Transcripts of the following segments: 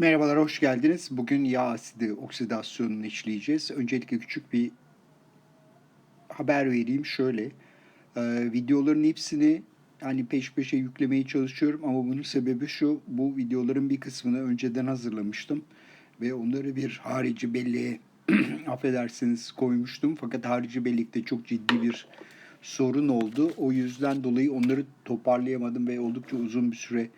Merhabalar, hoş geldiniz. Bugün yağ asidi oksidasyonunu işleyeceğiz. Öncelikle küçük bir haber vereyim. Şöyle, e, videoların hepsini hani peş peşe yüklemeye çalışıyorum ama bunun sebebi şu, bu videoların bir kısmını önceden hazırlamıştım ve onları bir harici belleğe affedersiniz koymuştum. Fakat harici bellekte çok ciddi bir sorun oldu. O yüzden dolayı onları toparlayamadım ve oldukça uzun bir süre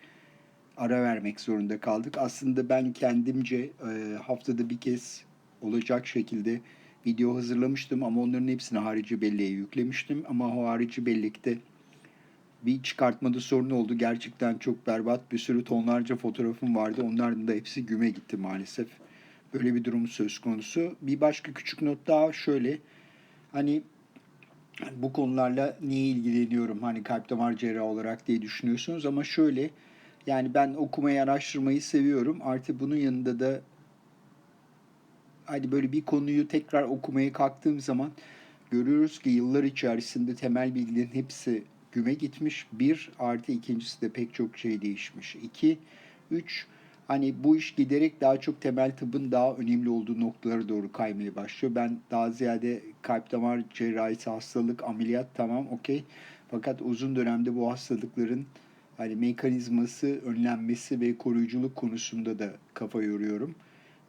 ara vermek zorunda kaldık. Aslında ben kendimce e, haftada bir kez olacak şekilde video hazırlamıştım ama onların hepsini harici belleğe yüklemiştim. Ama o harici bellekte bir çıkartmada sorun oldu. Gerçekten çok berbat bir sürü tonlarca fotoğrafım vardı. Onların da hepsi güme gitti maalesef. Böyle bir durum söz konusu. Bir başka küçük not daha şöyle. Hani bu konularla niye ilgileniyorum hani kalp damar cerrahı olarak diye düşünüyorsunuz ama şöyle yani ben okumayı, araştırmayı seviyorum. Artı bunun yanında da hani böyle bir konuyu tekrar okumaya kalktığım zaman görüyoruz ki yıllar içerisinde temel bilgilerin hepsi güme gitmiş. Bir, artı ikincisi de pek çok şey değişmiş. İki, üç, hani bu iş giderek daha çok temel tıbbın daha önemli olduğu noktalara doğru kaymaya başlıyor. Ben daha ziyade kalp damar cerrahisi hastalık, ameliyat tamam okey. Fakat uzun dönemde bu hastalıkların hani mekanizması, önlenmesi ve koruyuculuk konusunda da kafa yoruyorum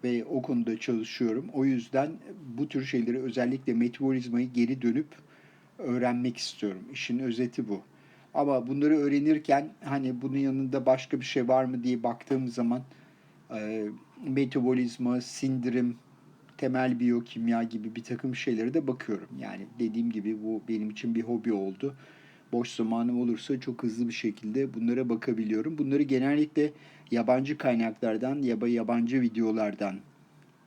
ve o konuda çalışıyorum. O yüzden bu tür şeyleri özellikle metabolizmayı geri dönüp öğrenmek istiyorum. İşin özeti bu. Ama bunları öğrenirken hani bunun yanında başka bir şey var mı diye baktığım zaman e, metabolizma, sindirim, temel biyokimya gibi bir takım şeylere de bakıyorum. Yani dediğim gibi bu benim için bir hobi oldu boş zamanım olursa çok hızlı bir şekilde bunlara bakabiliyorum. Bunları genellikle yabancı kaynaklardan ya da yabancı videolardan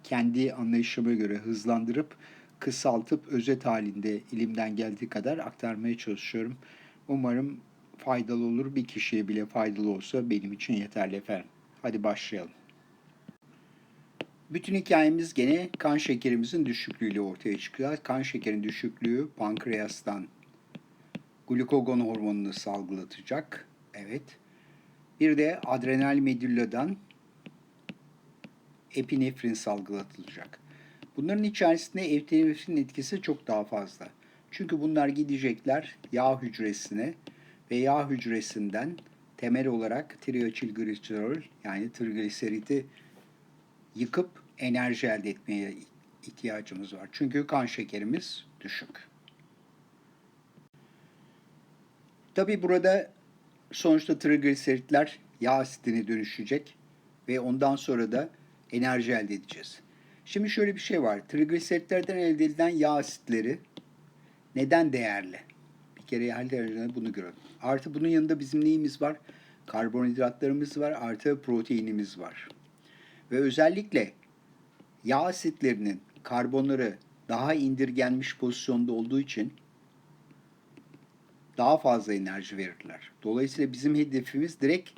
kendi anlayışıma göre hızlandırıp kısaltıp özet halinde elimden geldiği kadar aktarmaya çalışıyorum. Umarım faydalı olur. Bir kişiye bile faydalı olsa benim için yeterli efendim. Hadi başlayalım. Bütün hikayemiz gene kan şekerimizin düşüklüğüyle ortaya çıkıyor. Kan şekerin düşüklüğü pankreastan glukagon hormonunu salgılatacak. Evet. Bir de adrenal medulladan epinefrin salgılatılacak. Bunların içerisinde epinefrin etkisi çok daha fazla. Çünkü bunlar gidecekler yağ hücresine ve yağ hücresinden temel olarak triaçilgliserol yani trigliseriti yıkıp enerji elde etmeye ihtiyacımız var. Çünkü kan şekerimiz düşük. Tabi burada sonuçta trigliseritler yağ asitine dönüşecek ve ondan sonra da enerji elde edeceğiz. Şimdi şöyle bir şey var. Trigliseritlerden elde edilen yağ asitleri neden değerli? Bir kere derecede bunu görelim. Artı bunun yanında bizim neyimiz var? Karbonhidratlarımız var, artı proteinimiz var. Ve özellikle yağ asitlerinin karbonları daha indirgenmiş pozisyonda olduğu için daha fazla enerji verirler. Dolayısıyla bizim hedefimiz direkt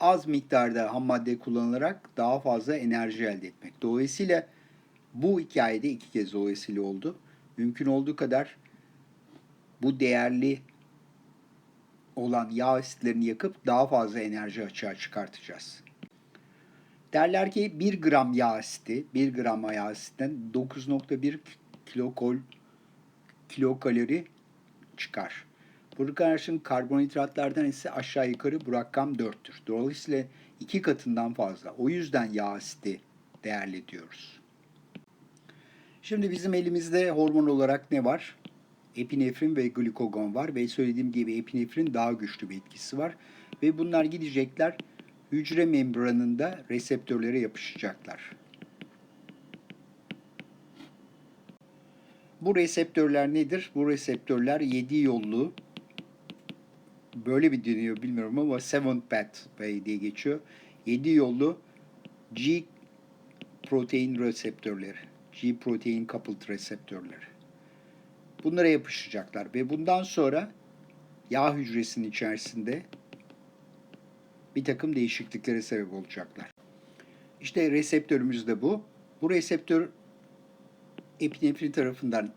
az miktarda ham madde kullanılarak daha fazla enerji elde etmek. Dolayısıyla bu hikayede iki kez dolayısıyla oldu. Mümkün olduğu kadar bu değerli olan yağ asitlerini yakıp daha fazla enerji açığa çıkartacağız. Derler ki 1 gram yağ asiti, 1 gram yağ asitten 9.1 kilokol kilokalori çıkar. Burada karşın karbonhidratlardan ise aşağı yukarı bu rakam 4'tür. Dolayısıyla iki katından fazla. O yüzden yağ asidi değerli diyoruz. Şimdi bizim elimizde hormon olarak ne var? Epinefrin ve glukagon var ve söylediğim gibi epinefrin daha güçlü bir etkisi var. Ve bunlar gidecekler hücre membranında reseptörlere yapışacaklar. Bu reseptörler nedir? Bu reseptörler 7 yollu böyle bir deniyor bilmiyorum ama seven pathway diye geçiyor. 7 yollu G protein reseptörleri. G protein coupled reseptörleri. Bunlara yapışacaklar ve bundan sonra yağ hücresinin içerisinde bir takım değişikliklere sebep olacaklar. İşte reseptörümüz de bu. Bu reseptör epinefrin tarafından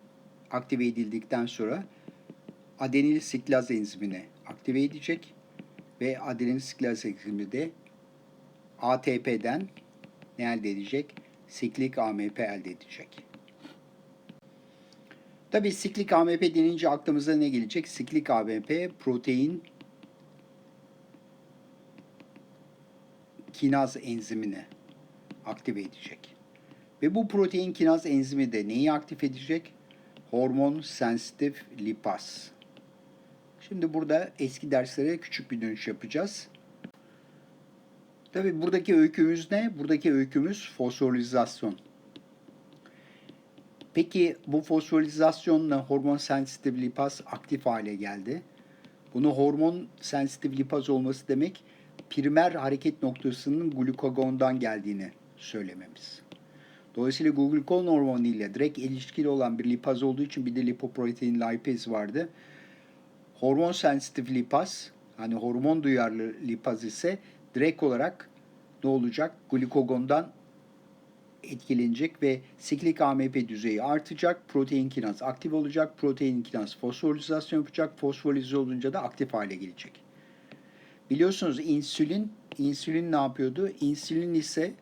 aktive edildikten sonra adenil siklaz enzimine aktive edecek ve adenin siklaz enzimi de ATP'den ne elde edecek? Siklik AMP elde edecek. Tabii siklik AMP denince aklımıza ne gelecek? Siklik AMP protein kinaz enzimini aktive edecek. Ve bu protein kinaz enzimi de neyi aktif edecek? Hormon sensitif lipaz. Şimdi burada eski derslere küçük bir dönüş yapacağız. Tabii buradaki öykümüz ne? Buradaki öykümüz fosforilizasyon. Peki bu fosforilasyonla hormon sensitif lipaz aktif hale geldi. Bunu hormon sensitif lipaz olması demek primer hareket noktasının glukagondan geldiğini söylememiz. Dolayısıyla glukagon hormonu ile direkt ilişkili olan bir lipaz olduğu için bir de lipoprotein lipase vardı. Hormon sensitif lipaz, hani hormon duyarlı lipaz ise direkt olarak ne olacak? Glukagondan etkilenecek ve siklik AMP düzeyi artacak. Protein kinaz aktif olacak. Protein kinaz fosforilizasyon yapacak. Fosforize olunca da aktif hale gelecek. Biliyorsunuz insülin, insülin ne yapıyordu? İnsülin ise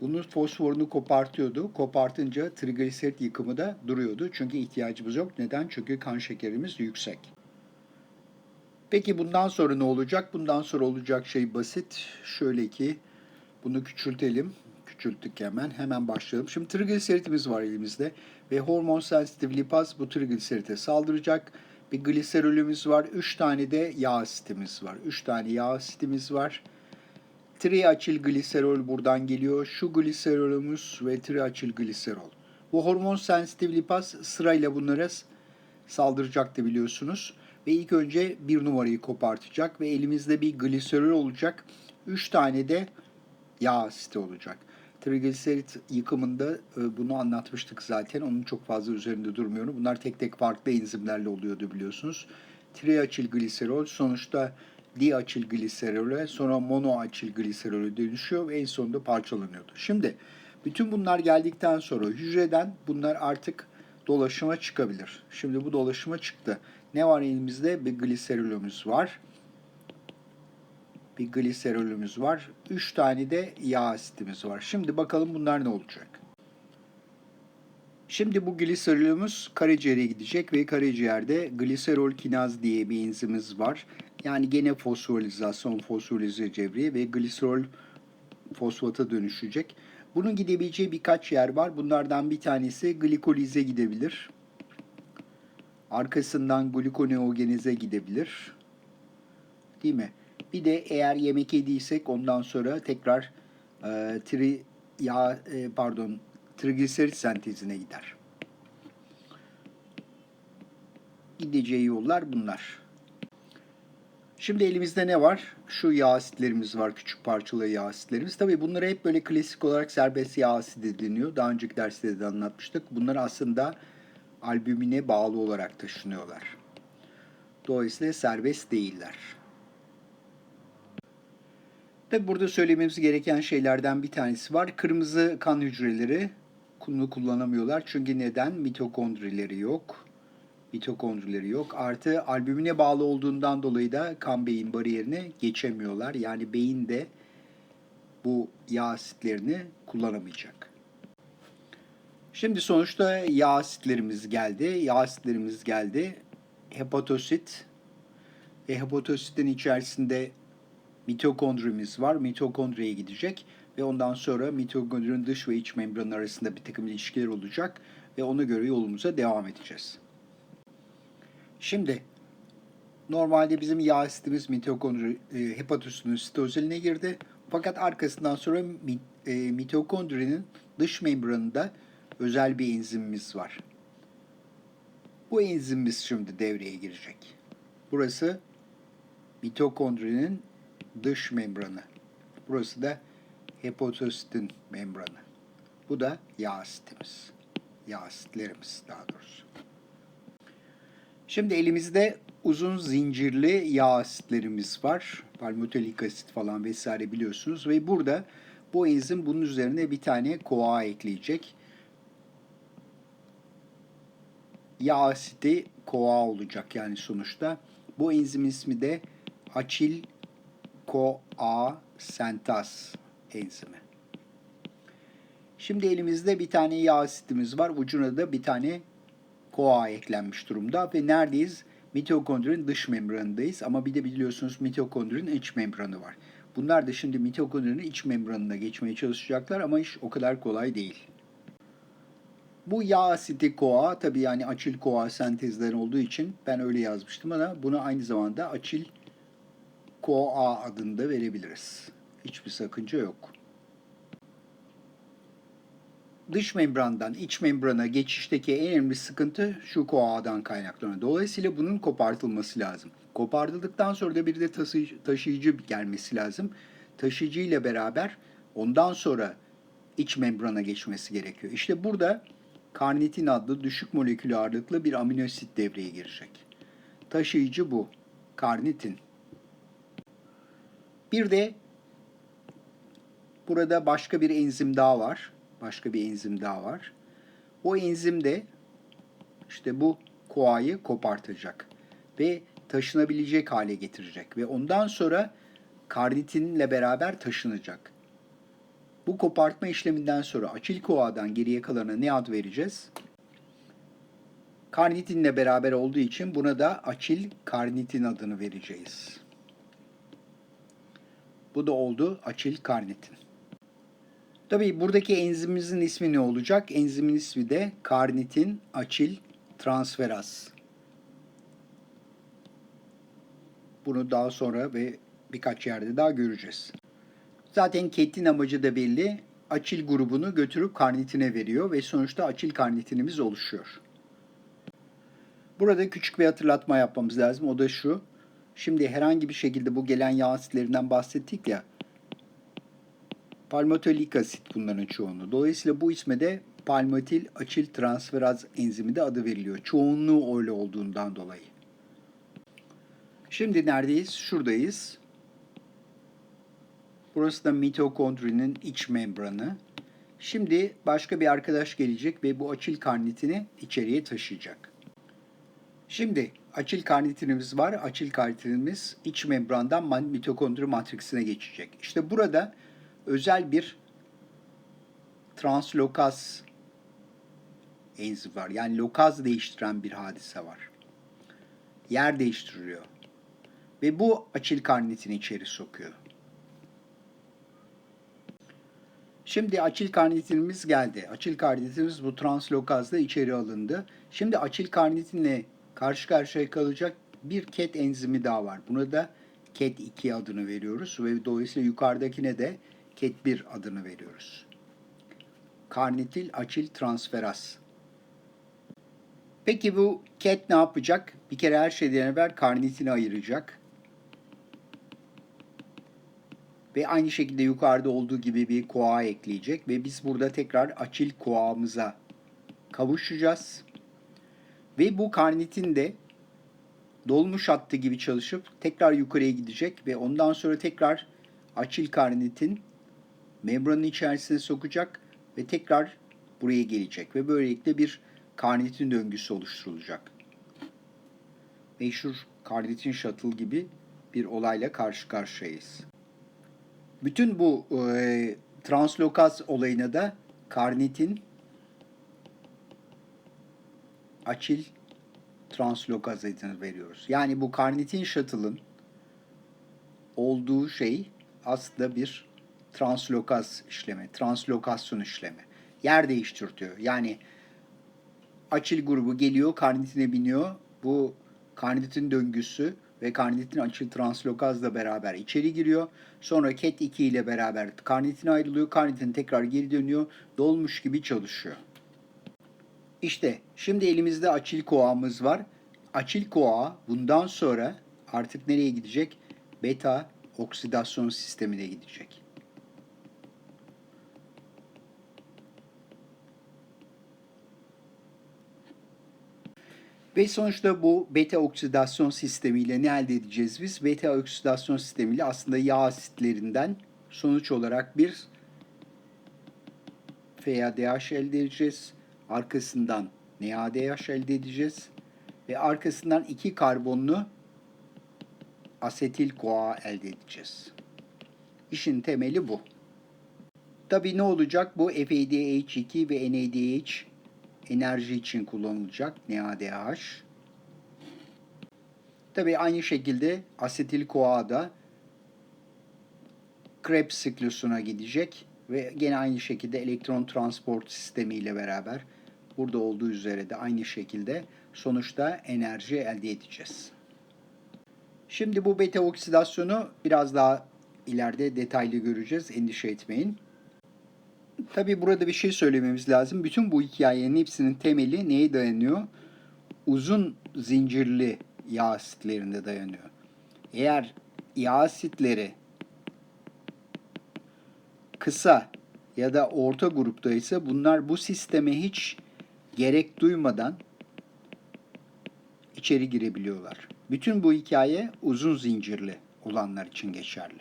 bunun fosforunu kopartıyordu. Kopartınca trigliserit yıkımı da duruyordu. Çünkü ihtiyacımız yok. Neden? Çünkü kan şekerimiz yüksek. Peki bundan sonra ne olacak? Bundan sonra olacak şey basit. Şöyle ki bunu küçültelim. Küçülttük hemen. Hemen başlayalım. Şimdi trigliseritimiz var elimizde ve hormon sensitif lipaz bu trigliserite saldıracak. Bir gliserolümüz var. 3 tane de yağ asitimiz var. 3 tane yağ asitimiz var. Triaçil gliserol buradan geliyor. Şu gliserolümüz ve triaçil gliserol. Bu hormon sensitif lipaz sırayla bunlara saldıracaktı biliyorsunuz. Ve ilk önce bir numarayı kopartacak ve elimizde bir gliserol olacak. 3 tane de yağ asiti olacak. Trigliserit yıkımında e, bunu anlatmıştık zaten. Onun çok fazla üzerinde durmuyorum. Bunlar tek tek farklı enzimlerle oluyordu biliyorsunuz. Triaçil gliserol sonuçta diaçil gliserole sonra monoaçil gliserole dönüşüyor ve en sonunda parçalanıyordu. Şimdi bütün bunlar geldikten sonra hücreden bunlar artık dolaşıma çıkabilir. Şimdi bu dolaşıma çıktı. Ne var elimizde? Bir gliserolümüz var. Bir gliserolümüz var. Üç tane de yağ asitimiz var. Şimdi bakalım bunlar ne olacak? Şimdi bu gliserolümüz karaciğere gidecek ve karaciğerde gliserol kinaz diye bir enzimimiz var. Yani gene fosforilizasyon, fosforize cevriye ve gliserol fosfata dönüşecek. Bunun gidebileceği birkaç yer var. Bunlardan bir tanesi glikolize gidebilir. Arkasından glukoneogenize gidebilir. Değil mi? Bir de eğer yemek yediysek ondan sonra tekrar e, tri yağ e, pardon trigliserit sentezine gider. Gideceği yollar bunlar. Şimdi elimizde ne var? Şu yağ asitlerimiz var, küçük parçalı yağ asitlerimiz. Tabii bunları hep böyle klasik olarak serbest yağ asidi deniyor. Daha önceki derslerde de anlatmıştık. Bunlar aslında albümine bağlı olarak taşınıyorlar. Dolayısıyla serbest değiller. Tabi burada söylememiz gereken şeylerden bir tanesi var. Kırmızı kan hücreleri bunu kullanamıyorlar. Çünkü neden? Mitokondrileri yok. Mitokondrileri yok. Artı albümine bağlı olduğundan dolayı da kan beyin bariyerini geçemiyorlar. Yani beyin de bu yağ asitlerini kullanamayacak. Şimdi sonuçta yağ asitlerimiz geldi. Yağ asitlerimiz geldi. Hepatosit ve hepatositin içerisinde mitokondrimiz var. Mitokondriye gidecek ve ondan sonra mitokondrinin dış ve iç membran arasında bir takım ilişkiler olacak ve ona göre yolumuza devam edeceğiz. Şimdi normalde bizim yağ asitimiz mitokondri e, hepatositin sitozeline girdi. Fakat arkasından sonra mit, e, mitokondrinin dış membranında özel bir enzimimiz var. Bu enzimimiz şimdi devreye girecek. Burası mitokondrinin dış membranı. Burası da hepatositin membranı. Bu da yağ asitimiz. Yağ asitlerimiz daha doğrusu. Şimdi elimizde uzun zincirli yağ asitlerimiz var. Palmitolik asit falan vesaire biliyorsunuz. Ve burada bu enzim bunun üzerine bir tane koa ekleyecek. Yağ asiti koa olacak yani sonuçta. Bu enzim ismi de açil koa sentaz enzimi. Şimdi elimizde bir tane yağ asitimiz var. Ucuna da bir tane CoA eklenmiş durumda ve neredeyiz? Mitokondrinin dış membranındayız ama bir de biliyorsunuz mitokondrinin iç membranı var. Bunlar da şimdi mitokondrinin iç membranına geçmeye çalışacaklar ama iş o kadar kolay değil. Bu yağ asidi CoA tabii yani açil CoA sentezleri olduğu için ben öyle yazmıştım ama bunu aynı zamanda açil CoA adını da verebiliriz. Hiçbir sakınca yok. Dış membrandan iç membrana geçişteki en önemli sıkıntı şu CoA'dan kaynaklanıyor. Dolayısıyla bunun kopartılması lazım. Kopartıldıktan sonra da bir de taşıyıcı gelmesi lazım. Taşıyıcı ile beraber ondan sonra iç membrana geçmesi gerekiyor. İşte burada karnitin adlı düşük molekül ağırlıklı bir aminosit devreye girecek. Taşıyıcı bu. Karnitin. Bir de burada başka bir enzim daha var. Başka bir enzim daha var. O enzim de işte bu koayı kopartacak ve taşınabilecek hale getirecek ve ondan sonra karnitinle beraber taşınacak. Bu kopartma işleminden sonra açil koadan geriye kalana ne ad vereceğiz? Karnitinle beraber olduğu için buna da açil karnitin adını vereceğiz. Bu da oldu açil karnitin. Tabii buradaki enzimimizin ismi ne olacak? Enzimin ismi de karnitin açil transferaz. Bunu daha sonra ve birkaç yerde daha göreceğiz. Zaten ketin amacı da belli. Açil grubunu götürüp karnitine veriyor ve sonuçta açil karnitinimiz oluşuyor. Burada küçük bir hatırlatma yapmamız lazım. O da şu. Şimdi herhangi bir şekilde bu gelen yağ asitlerinden bahsettik ya. Palmitolik asit bunların çoğunluğu. Dolayısıyla bu isme de palmitil açil transferaz enzimi de adı veriliyor. Çoğunluğu öyle olduğundan dolayı. Şimdi neredeyiz? Şuradayız. Burası da mitokondrinin iç membranı. Şimdi başka bir arkadaş gelecek ve bu açil karnitini içeriye taşıyacak. Şimdi açil karnitinimiz var. Açil karnitinimiz iç membrandan mitokondri matriksine geçecek. İşte burada özel bir translokaz enzim var. Yani lokaz değiştiren bir hadise var. Yer değiştiriyor. Ve bu açil karnitini içeri sokuyor. Şimdi açil karnitinimiz geldi. Açil karnitinimiz bu translokazda içeri alındı. Şimdi açil karnitinle karşı karşıya kalacak bir ket enzimi daha var. Buna da ket 2 adını veriyoruz ve dolayısıyla yukarıdakine de 1 adını veriyoruz. Karnitil açil transferaz. Peki bu ket ne yapacak? Bir kere her şeyden evvel karnitini ayıracak. Ve aynı şekilde yukarıda olduğu gibi bir koa ekleyecek ve biz burada tekrar açil koağımıza kavuşacağız. Ve bu karnitin de dolmuş hattı gibi çalışıp tekrar yukarıya gidecek ve ondan sonra tekrar açil karnitin membranın içerisine sokacak ve tekrar buraya gelecek ve böylelikle bir karnitin döngüsü oluşturulacak. Meşhur karnitin shuttle gibi bir olayla karşı karşıyayız. Bütün bu e, translokaz olayına da karnitin açil translokaz adını veriyoruz. Yani bu karnitin shuttle'ın olduğu şey aslında bir translokaz işlemi, translokasyon işlemi. Yer değiştirtiyor. Yani açil grubu geliyor, karnitine biniyor. Bu karnitin döngüsü ve karnitin açıl translokazla beraber içeri giriyor. Sonra ket 2 ile beraber karnitin ayrılıyor. Karnitin tekrar geri dönüyor. Dolmuş gibi çalışıyor. İşte şimdi elimizde açil koağımız var. Açil koağı bundan sonra artık nereye gidecek? Beta oksidasyon sistemine gidecek. Ve sonuçta bu beta oksidasyon sistemiyle ne elde edeceğiz biz? Beta oksidasyon sistemiyle aslında yağ asitlerinden sonuç olarak bir FADH elde edeceğiz. Arkasından NADH elde edeceğiz. Ve arkasından iki karbonlu asetil koa elde edeceğiz. İşin temeli bu. Tabii ne olacak? Bu FADH2 ve NADH enerji için kullanılacak. NADH. Tabii aynı şekilde asetil CoA da Krebs siklusuna gidecek ve gene aynı şekilde elektron transport sistemi ile beraber burada olduğu üzere de aynı şekilde sonuçta enerji elde edeceğiz. Şimdi bu beta oksidasyonu biraz daha ileride detaylı göreceğiz. Endişe etmeyin. Tabii burada bir şey söylememiz lazım. Bütün bu hikayenin hepsinin temeli neye dayanıyor? Uzun zincirli yağ asitlerinde dayanıyor. Eğer yağ asitleri kısa ya da orta grupta ise bunlar bu sisteme hiç gerek duymadan içeri girebiliyorlar. Bütün bu hikaye uzun zincirli olanlar için geçerli.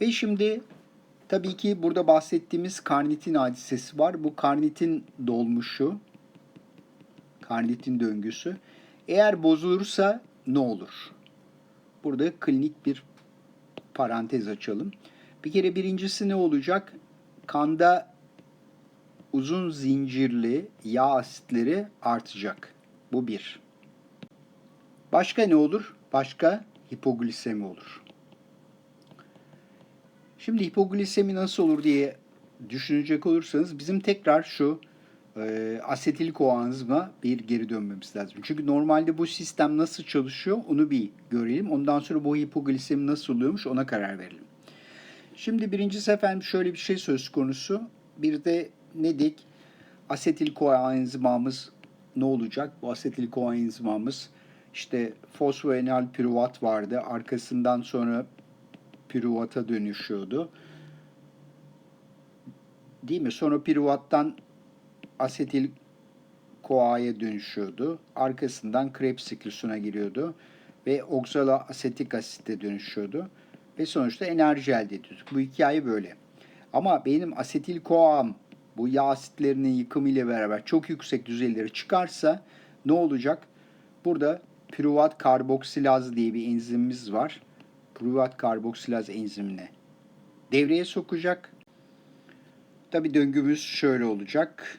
Ve şimdi tabii ki burada bahsettiğimiz karnitin hadisesi var. Bu karnitin dolmuşu, karnitin döngüsü. Eğer bozulursa ne olur? Burada klinik bir parantez açalım. Bir kere birincisi ne olacak? Kanda uzun zincirli yağ asitleri artacak. Bu bir. Başka ne olur? Başka hipoglisemi olur. Şimdi hipoglisemi nasıl olur diye düşünecek olursanız bizim tekrar şu e, asetil koanzma bir geri dönmemiz lazım. Çünkü normalde bu sistem nasıl çalışıyor onu bir görelim. Ondan sonra bu hipoglisemi nasıl oluyormuş ona karar verelim. Şimdi birincisi efendim şöyle bir şey söz konusu. Bir de ne dedik? Asetil koenzimamız ne olacak? Bu asetil koenzimamız işte fosfoenal pürüvat vardı. Arkasından sonra pürüvata dönüşüyordu. Değil mi? Sonra pürüvattan asetil koa'ya dönüşüyordu. Arkasından Krebs siklusuna giriyordu ve oksala asetik asite dönüşüyordu ve sonuçta enerji elde ediyorduk. Bu hikaye böyle. Ama benim asetil koam bu yağ asitlerinin yıkımı ile beraber çok yüksek düzeyleri çıkarsa ne olacak? Burada pürüvat karboksilaz diye bir enzimimiz var. Pürüvat karboksilaz enzimine devreye sokacak. Tabi döngümüz şöyle olacak.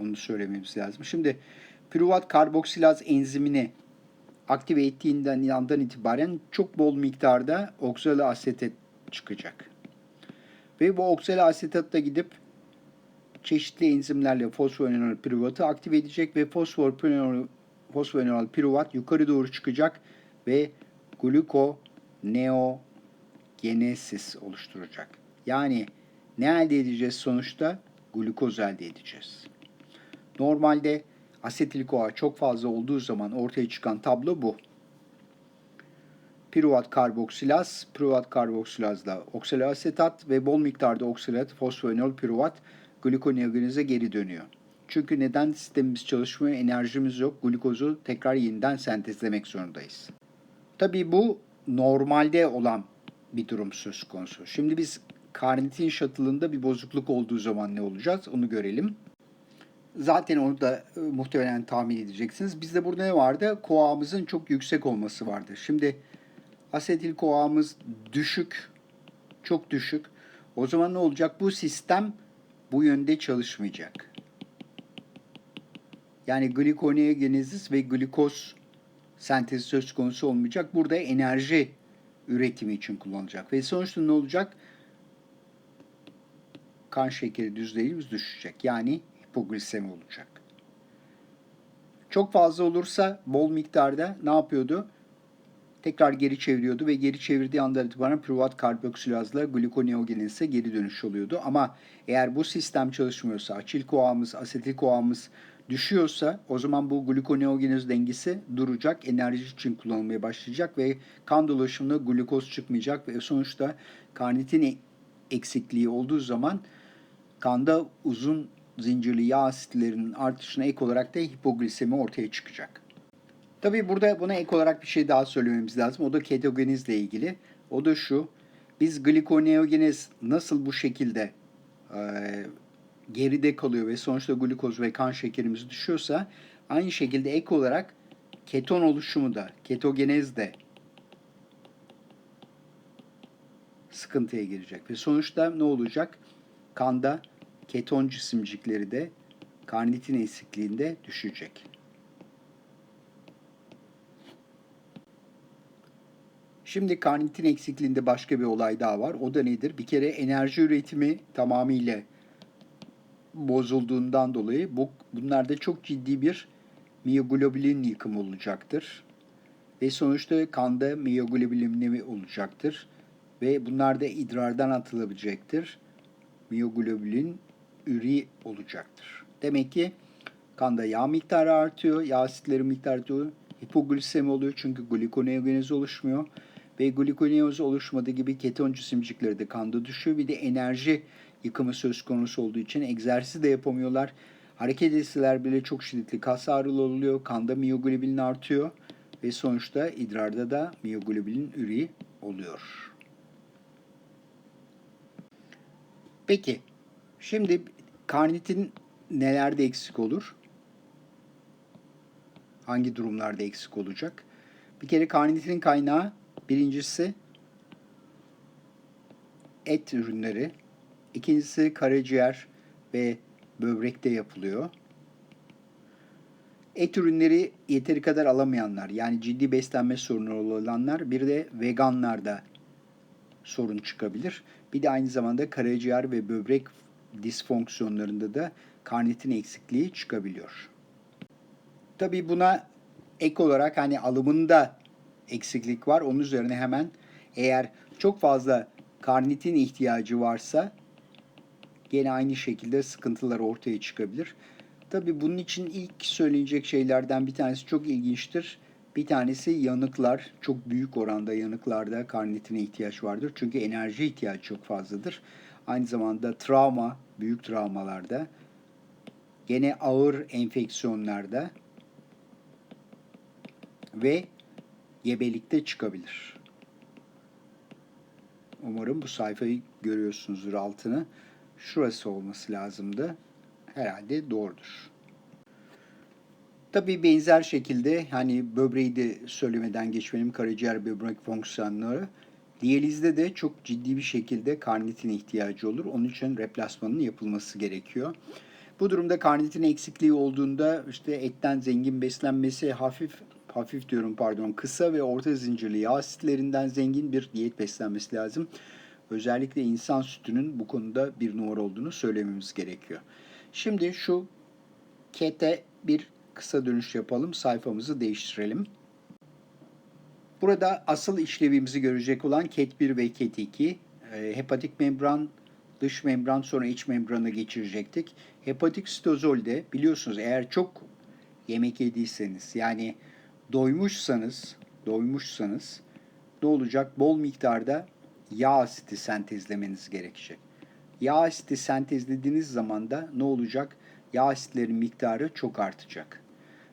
Onu söylememiz lazım. Şimdi pürüvat karboksilaz enzimini aktive ettiğinden yandan itibaren çok bol miktarda oksalo asetat çıkacak. Ve bu oksalo asetat da gidip çeşitli enzimlerle fosfoenol pürüvatı aktive edecek ve fosfor pürüvat yukarı doğru çıkacak ve glukoneogenesis oluşturacak. Yani ne elde edeceğiz sonuçta? Glukoz elde edeceğiz. Normalde asetil CoA çok fazla olduğu zaman ortaya çıkan tablo bu. Piruvat karboksilaz, piruvat karboksilazla oksaloasetat ve bol miktarda oksilat fosfoenol piruvat glikoneogenize geri dönüyor. Çünkü neden sistemimiz çalışmıyor, enerjimiz yok, glukozu tekrar yeniden sentezlemek zorundayız. Tabii bu normalde olan bir durum söz konusu. Şimdi biz karnitin shuttle'ında bir bozukluk olduğu zaman ne olacağız onu görelim. Zaten onu da e, muhtemelen tahmin edeceksiniz. Bizde burada ne vardı? Koağımızın çok yüksek olması vardı. Şimdi asetil koağımız düşük, çok düşük. O zaman ne olacak? Bu sistem bu yönde çalışmayacak. Yani glikoneogenezis ve glikoz sentezi söz konusu olmayacak. Burada enerji üretimi için kullanılacak. Ve sonuçta ne olacak? Kan şekeri düzeyimiz düşecek. Yani hipoglisemi olacak. Çok fazla olursa bol miktarda ne yapıyordu? Tekrar geri çeviriyordu ve geri çevirdiği anda itibaren pürüvat karboksilazla glikoneogeneze geri dönüş oluyordu. Ama eğer bu sistem çalışmıyorsa, açil koağımız, asetil koağımız düşüyorsa o zaman bu glikoneogenez dengesi duracak, enerji için kullanılmaya başlayacak ve kan dolaşımında glukoz çıkmayacak ve sonuçta karnitin eksikliği olduğu zaman kanda uzun zincirli yağ asitlerinin artışına ek olarak da hipoglisemi ortaya çıkacak. Tabii burada buna ek olarak bir şey daha söylememiz lazım. O da ketogenizle ilgili. O da şu. Biz glikoneogenez nasıl bu şekilde e, geride kalıyor ve sonuçta glukoz ve kan şekerimiz düşüyorsa aynı şekilde ek olarak keton oluşumu da, ketogenez de sıkıntıya girecek. Ve sonuçta ne olacak? Kanda keton cisimcikleri de karnitin eksikliğinde düşecek. Şimdi karnitin eksikliğinde başka bir olay daha var. O da nedir? Bir kere enerji üretimi tamamıyla bozulduğundan dolayı bu bunlarda çok ciddi bir miyoglobulin yıkımı olacaktır. Ve sonuçta kanda miyoglobulin olacaktır. Ve bunlar da idrardan atılabilecektir. Miyoglobulin üri olacaktır. Demek ki kanda yağ miktarı artıyor, yağ asitleri miktarı artıyor. Hipoglisemi oluyor çünkü glikoneogenez oluşmuyor. Ve glikoneoz oluşmadığı gibi keton cisimcikleri de kanda düşüyor. Bir de enerji yıkımı söz konusu olduğu için egzersiz de yapamıyorlar. Hareket etseler bile çok şiddetli kas ağrılı oluyor. Kanda miyoglobulin artıyor. Ve sonuçta idrarda da miyoglobulin üri oluyor. Peki, şimdi karnitin nelerde eksik olur? Hangi durumlarda eksik olacak? Bir kere karnitin kaynağı birincisi et ürünleri, ikincisi karaciğer ve böbrekte yapılıyor. Et ürünleri yeteri kadar alamayanlar, yani ciddi beslenme sorunu olanlar, bir de veganlarda sorun çıkabilir. Bir de aynı zamanda karaciğer ve böbrek disfonksiyonlarında da karnitin eksikliği çıkabiliyor. Tabii buna ek olarak hani alımında eksiklik var. Onun üzerine hemen eğer çok fazla karnitin ihtiyacı varsa gene aynı şekilde sıkıntılar ortaya çıkabilir. Tabii bunun için ilk söylenecek şeylerden bir tanesi çok ilginçtir. Bir tanesi yanıklar. Çok büyük oranda yanıklarda karnitine ihtiyaç vardır. Çünkü enerji ihtiyacı çok fazladır. Aynı zamanda travma, büyük travmalarda, gene ağır enfeksiyonlarda ve gebelikte çıkabilir. Umarım bu sayfayı görüyorsunuzdur altını. Şurası olması lazımdı. Herhalde doğrudur. Tabii benzer şekilde hani böbreği de söylemeden geçmenim karaciğer böbrek fonksiyonları diyalizde de çok ciddi bir şekilde karnitin ihtiyacı olur. Onun için replasmanın yapılması gerekiyor. Bu durumda karnitin eksikliği olduğunda işte etten zengin beslenmesi hafif hafif diyorum pardon kısa ve orta zincirli yağ asitlerinden zengin bir diyet beslenmesi lazım. Özellikle insan sütünün bu konuda bir numara olduğunu söylememiz gerekiyor. Şimdi şu kete bir kısa dönüş yapalım. Sayfamızı değiştirelim. Burada asıl işlevimizi görecek olan KET1 ve KET2 e, hepatik membran, dış membran sonra iç membrana geçirecektik. Hepatik sitozolde biliyorsunuz eğer çok yemek yediyseniz yani doymuşsanız, doymuşsanız ne olacak? Bol miktarda yağ asiti sentezlemeniz gerekecek. Yağ asiti sentezlediğiniz zaman da ne olacak? Yağ asitlerin miktarı çok artacak.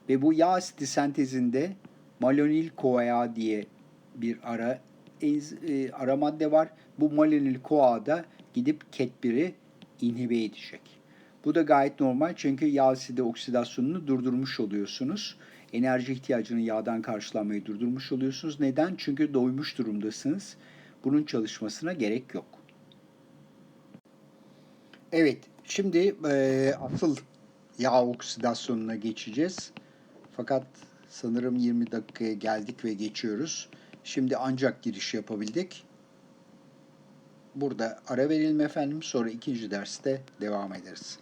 Ve bu yağ asiti sentezinde malonil CoA diye bir ara e, ara madde var. Bu malonil CoA da gidip KET1'i inhibe edecek. Bu da gayet normal çünkü yağ asidi oksidasyonunu durdurmuş oluyorsunuz. Enerji ihtiyacını yağdan karşılamayı durdurmuş oluyorsunuz. Neden? Çünkü doymuş durumdasınız. Bunun çalışmasına gerek yok. Evet, şimdi e, asıl yağ oksidasyonuna geçeceğiz. Fakat sanırım 20 dakikaya geldik ve geçiyoruz. Şimdi ancak giriş yapabildik. Burada ara verelim efendim. Sonra ikinci derste devam ederiz.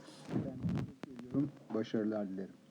Başarılar dilerim.